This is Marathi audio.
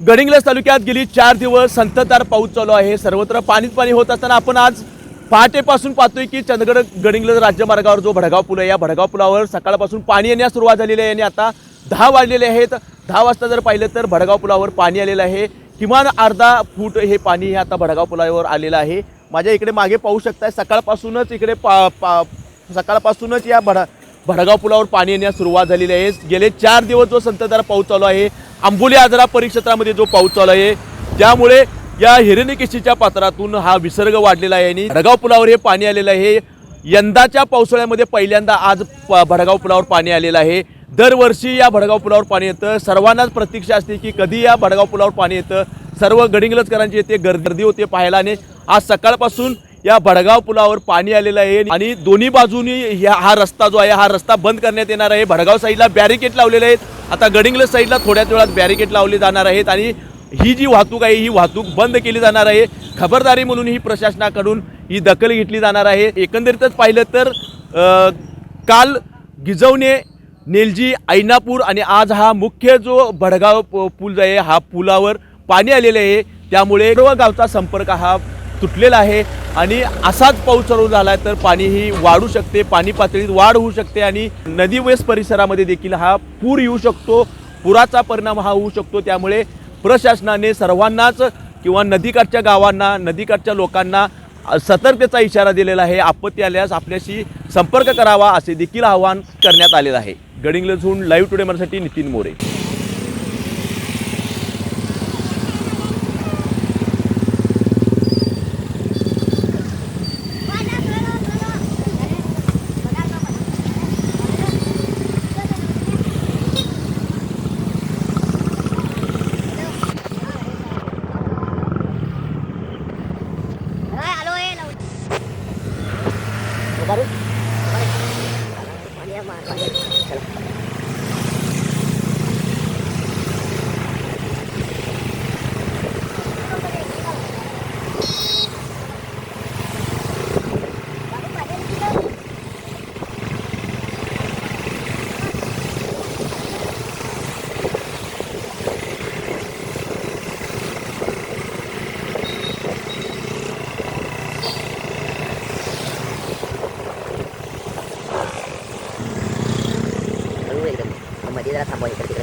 गडिंग्लज तालुक्यात गेली चार दिवस संततधार पाऊस चालू आहे. सर्वत्र पाणीच पाणी होत असताना आपण आज पहाटेपासून पाहतोय की चंदगड गडिंग्लज राज्यमार्गावर जो भडगाव पूल आहे या भडगाव पुलावर सकाळपासून पाणी येण्यास सुरुवात झालेली आहे आणि आता दहा वाजलेले आहेत. दहा वाजता जर पाहिलं तर भडगाव पुलावर पाणी आलेलं आहे. किमान अर्धा फूट हे पाणी हे आता भडगाव पुलावर आलेलं आहे. माझ्या इकडे मागे पाहू शकताय सकाळपासूनच इकडे पा पा सकाळपासूनच या भडा भडगाव पुलावर पाणी येण्यास सुरुवात झालेली आहे. गेले चार दिवस जो संततधार पाऊस चालू आहे आंबोली आजरा परिक्षेत्रामध्ये जो पाऊस चालू आहे त्यामुळे या हिरणिकेशीच्या पात्रातून हा विसर्ग वाढलेला आहे आणि भडगाव पुलावर हे पाणी आलेलं आहे. यंदाच्या पावसाळ्यामध्ये पहिल्यांदा आज प- भडगाव पुलावर पाणी आलेलं आहे. दरवर्षी या भडगाव पुलावर पाणी येतं. सर्वांनाच प्रतीक्षा असते की कधी या भडगाव पुलावर पाणी येतं. सर्व गडिंगलजकरांची येते गर्दी होते पाहायला आणि आज सकाळपासून या भडगाव पुलावर पाणी आलेलं आहे आणि दोन्ही बाजूनी ह्या हा रस्ता जो आहे हा रस्ता बंद करण्यात येणार आहे. भडगाव साईडला बॅरिकेड लावलेले आहेत. आता गडिंग्लज साईडला थोड्याच वेळात बॅरिकेड लावले जाणार आहेत आणि ही जी वाहतूक आहे ही वाहतूक बंद केली जाणार आहे. खबरदारी म्हणून ही प्रशासनाकडून ही दखल घेतली जाणार आहे. एकंदरीतच पाहिलं तर काल गिजवणे नेलजी ऐनापूर आणि आज हा मुख्य जो भडगाव पूल आहे हा पुलावर पाणी आलेले आहे. त्यामुळे सर्व गावचा संपर्क हा तुटलेला आहे आणि असाच पाऊस चालू झाला तर पाणी ही वाढू शकते पाणी पातळीत वाढ होऊ शकते आणि नदी वेस परिसरामध्ये देखील हा पूर येऊ शकतो पुराचा परिणाम हा होऊ शकतो. त्यामुळे प्रशासनाने सर्वांनाच किंवा नदीकाठच्या गावांना नदीकाठच्या लोकांना सतर्कतेचा इशारा दिलेला आहे. आपत्ती आल्यास आपल्याशी संपर्क करावा असे देखील आवाहन करण्यात आलेलं आहे. गडिंग्लजहून लाईव्ह टुडे मराठी नितीन मोरे. હાલો એ લઉં બરાબર મારવા piedras tan.